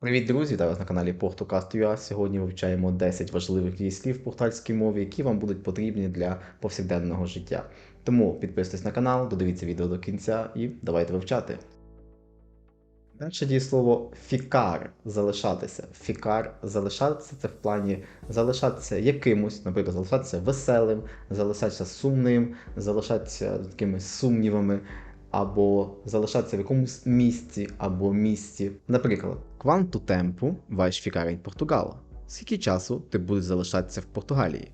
Привіт, друзі! Вітаю вас на каналі PortoCast.ua. Сьогодні вивчаємо 10 важливих дієслів в портальській мові, які вам будуть потрібні для повсякденного життя. Тому підписуйтесь на канал, додивіться відео до кінця і давайте вивчати. Перше дієслово фікар залишатися. Фікар залишатися це в плані залишатися якимось, наприклад, залишатися веселим, залишатися сумним, залишатися з якимись сумнівами, або залишатися в якомусь місці або місці. Наприклад, quanto tempo vais ficar em Portugal? Скільки часу ти будеш залишатися в Португалії?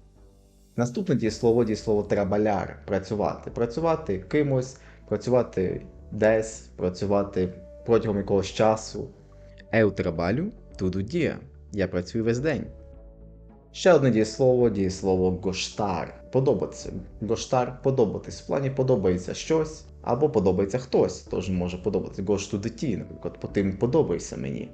Наступне дієслово дієслово трабаляр працювати. Працювати кимось, працювати десь, працювати протягом якогось часу. Eu trabalho todo dia. Я працюю весь день. Ще одне дієслово, дієслово гоштар. Подобатися. Гоштар подобатись. В плані подобається щось або подобається хтось. Тож може подобатися гошту диті, наприклад, по тим подобається мені.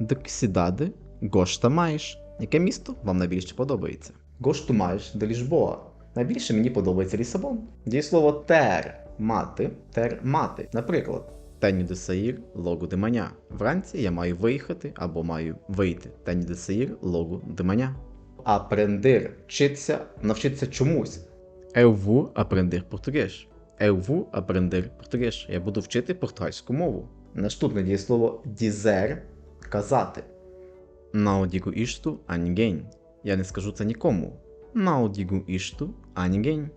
Cidade gosta mais? Яке місто вам найбільше подобається? Гошту маєш де Лішбоа. Найбільше мені подобається Лісабон. Дієслово тер мати, тер мати. Наприклад, Теню де саїр, логу деманя. Вранці я маю виїхати або маю вийти. Теню де саїр, логу де маня. Апрендир вчитися, навчитися чомусь. Eu vou aprender. Eu vou aprender português. Я буду вчити португальську мову. Наступне дієслово дізер казати. Não digo isto a ninguém. Я не скажу це нікому. Não digo isto a ninguém.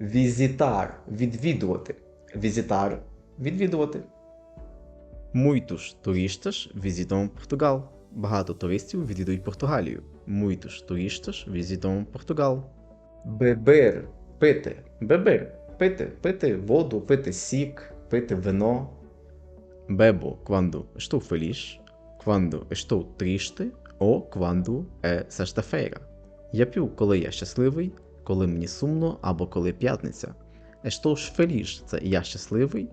Візитар відвідувати. Візитар відвідувати. Muitos turistas visitam Portugal. Багато туристів відвідують Португалію. Muitos turistas visitam Portugal. Бебир пити. Бебир пити, пити воду, пити сік, пити вино. Bebo quando estou feliz, quando estou triste ou quando é sexta-feira. Я п'ю, коли я щасливий, коли мені сумно або коли п'ятниця. Estou feliz – це я щасливий,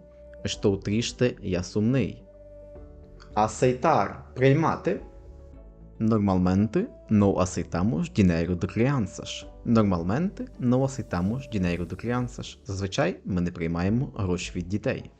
estou triste – я сумний. Aceitar – приймати. Normalmente não aceitamos dinheiro de crianças. Normalmente não aceitamos dinheiro de crianças. Зазвичай ми не приймаємо гроші від дітей.